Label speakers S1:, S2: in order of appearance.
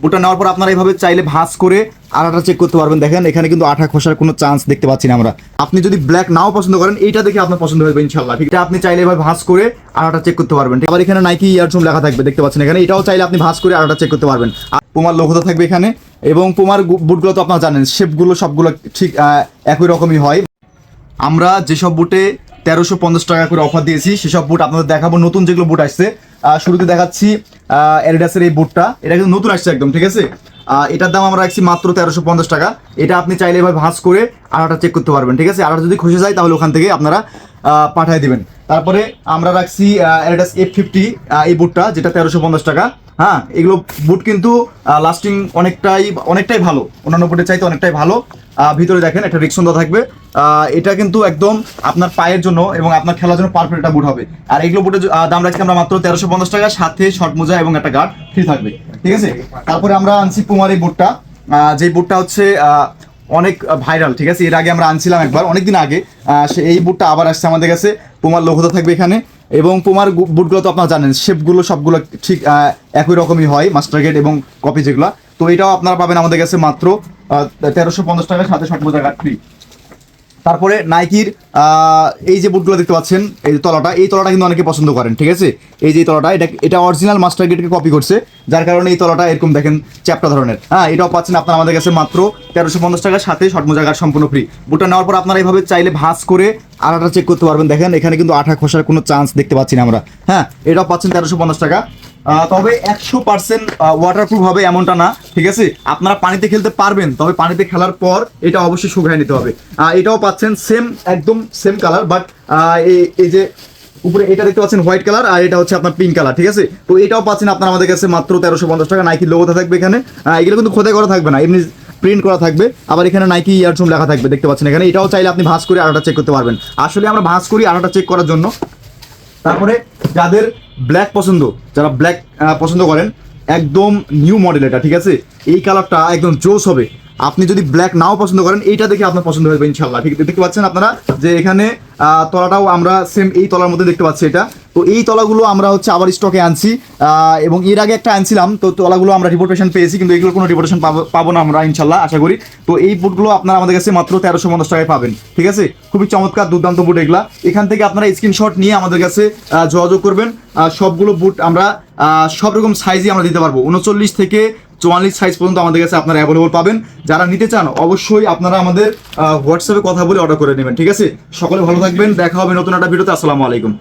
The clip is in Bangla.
S1: বুটটা নেওয়ার পর আপনারা এইভাবে চাইলে ভাঁজ করে আঠাটা চেক করতে পারবেন। দেখেন, এখানে কিন্তু আঠা খসার কোনো চান্স দেখতে পাচ্ছি না আমরা। আপনি যদি ব্ল্যাক নাও পছন্দ করেন, এইটা দেখে আপনার পছন্দ হবে ইনশাল্লাহ আছে? আপনি চাইলে এভাবে ভাঁজ করে আঠাটা চেক করতে পারবেন। আবার এখানে নাইকি ইয়ারজুম লেখা থাকবে, দেখতে পাচ্ছেন এখানে। এটাও চাইলে আপনি ভাঁজ করে আঠাটা চেক করতে পারবেন। পুমার লোগোটা থাকবে এখানে। এবং পুমার বুটগুলো তো আপনারা জানেন শেপগুলো সবগুলো ঠিক একই রকমই হয়। আমরা যেসব বুটে তেরোশো পঞ্চাশ টাকা করে অফার দিয়েছি, সেসব বুট আপনাদের দেখাবো। নতুন যেগুলো বুট আসছে শুরুতে দেখাচ্ছি অ্যাডিডাসের এই বুটটা এটা কিন্তু নতুন আসছে একদম, ঠিক আছে? এটার দাম আমরা রাখছি মাত্র তেরোশো পঞ্চাশ টাকা। এটা আপনি চাইলে এভাবে ভাঁজ করে আড়াটা চেক করতে পারবেন, ঠিক আছে? আড়াটা যদি খুশি যায়, তাহলে ওখান থেকে আপনারা পাঠিয়ে দেবেন। তারপরে আমরা রাখছি অ্যাডিডাস এফ ফিফটি এই বুটটা যেটা তেরোশো পঞ্চাশ টাকা। হ্যাঁ এগুলো বুট কিন্তু লাস্টিং অনেকটাই অনেকটাই ভালো। অন্যান্য বুটের চাইতে অনেকটাই ভালো। ভিতরে দেখেন, একটা রিক্সন দেওয়া থাকবে। এটা কিন্তু একদম আপনার পায়ের জন্য এবং আপনার খেলার জন্য পারফেক্ট একটা বুট হবে। আর এগুলো বুটের দাম রাখছি আমরা মাত্র তেরোশো পঞ্চাশ টাকা, সাথে শর্ট মোজা এবং একটা গার্ড ফ্রি থাকবে। ঠিক আছে? তারপরে আমরা আনছি পুমার এই বুটটা যে বুটটা হচ্ছে অনেক ভাইরাল ঠিক আছে? এর আগে আমরা আনছিলাম একবার, অনেকদিন আগে। সে এই বুটটা আবার আসছে আমাদের কাছে। পুমার লোগোটা থাকবে এখানে। এবং পুমার বুটগুলো তো আপনারা জানেন শেপগুলো সবগুলো ঠিক একই রকমই হয় মাস্টার গেট এবং কপি যেগুলো। তো এটাও আপনারা পাবেন আমাদের কাছে মাত্র তেরোশো পঞ্চাশ টাকার সাথে ষাট টাকা ফ্রি তারপরে নাইকির এই যে বুটগুলো দেখতে পাচ্ছেন, এই যে তলাটা, এই তলাটা কিন্তু অনেকে পছন্দ করেন, ঠিক আছে? এই যে তলাটা, এটা এটা অরিজিনাল মাস্টার গেটকে কপি করছে, যার কারণে এই তলাটা এরকম দেখেন চ্যাপটা ধরনের। হ্যাঁ এটাও পাচ্ছেন আপনারা আমাদের কাছে মাত্র তেরোশো পঞ্চাশ টাকার সাথে শর্ট মোজাগার সম্পূর্ণ ফ্রি বুটটা নেওয়ার পর আপনারা এইভাবে চাইলে ভাঁজ করে আঠাটা চেক করতে পারবেন। দেখেন, এখানে কিন্তু আঠা খোসার কোনো চান্স দেখতে পাচ্ছি না আমরা। হ্যাঁ এটাও পাচ্ছেন তেরোশো পঞ্চাশ টাকা। তবে একশো পার্সেন্ট ওয়াটারপ্রুফ হবে এমনটা না, ঠিক আছে? আপনারা পানিতে খেলতে পারবেন, তবে পানিতে খেলার পর এটা অবশ্যই শুকায় নিতে হবে। এটাও পাচ্ছেন সেম একদম সেম কালার বাট এই যে উপরে এটা দেখতে পাচ্ছেন হোয়াইট কালার আর এটা হচ্ছে আপনার পিঙ্ক কালার ঠিক আছে? তো এটাও পাচ্ছেন আপনার আমাদের কাছে মাত্র তেরোশো পঞ্চাশ টাকা নাইকি লোগোতে থাকবে এখানে। এগুলো কিন্তু খোদাই করা থাকবে না, এমনি প্রিন্ট করা থাকবে। আবার এখানে নাইকি ইয়ারজুম লেখা থাকবে, দেখতে পাচ্ছেন এখানে। এটাও চাইলে আপনি ভাঁজ করে আড়াটা চেক করতে পারবেন। আসলে আমরা ভাঁজ করি আড়াটা চেক করার জন্য। তারপরে যাদের ব্ল্যাক পছন্দ, যারা ব্ল্যাক পছন্দ করেন, একদম নিউ মডেল এটা, ঠিক আছে? এই কালারটা একদম জোস হবে। আপনি যদি ব্ল্যাক নাও পছন্দ করেন, এইটা দেখে আপনার পছন্দ হবে ইনশাল্লাহ ঠিক, দেখতে পাচ্ছেন আপনারা? যে এখানে তলাটাও আমরা সেম এই তলার মধ্যে দেখতে পাচ্ছি এটা। তো এই তলাগুলো আমরা হচ্ছে আবার স্টকে আনছি এবং এর আগে একটা আনছিলাম, তো তলাগুলো আমরা রিপোর্টেশন পেয়েছি, কিন্তু এগুলো কোনো রিপোর্টেশন পাবো না আমরা, ইনশাল্লাহ, আশা করি। তো এই বুটগুলো আপনারা আমাদের কাছে মাত্র তেরোশো পঞ্চাশ টাকায় পাবেন, ঠিক আছে? খুবই চমৎকার, দুর্দান্ত বুট এগুলা। এখান থেকে আপনারা স্ক্রিনশট নিয়ে আমাদের কাছে যোগাযোগ করবেন সবগুলো বুট আমরা সব রকম সাইজই আমরা দিতে পারব। উনচল্লিশ থেকে চুয়াল্লিশ সাইজ পর্যন্ত আমাদের কাছে আপনারা অ্যাভেলেবল পাবেন। যারা নিতে চান, অবশ্যই আপনারা আমাদের হোয়াটসঅ্যাপে কথা বলে অর্ডার করে নেবেন, ঠিক আছে? সকলে ভালো থাকবেন, দেখা হবে নতুন একটা ভিডিওতে আসসালামু আলাইকুম।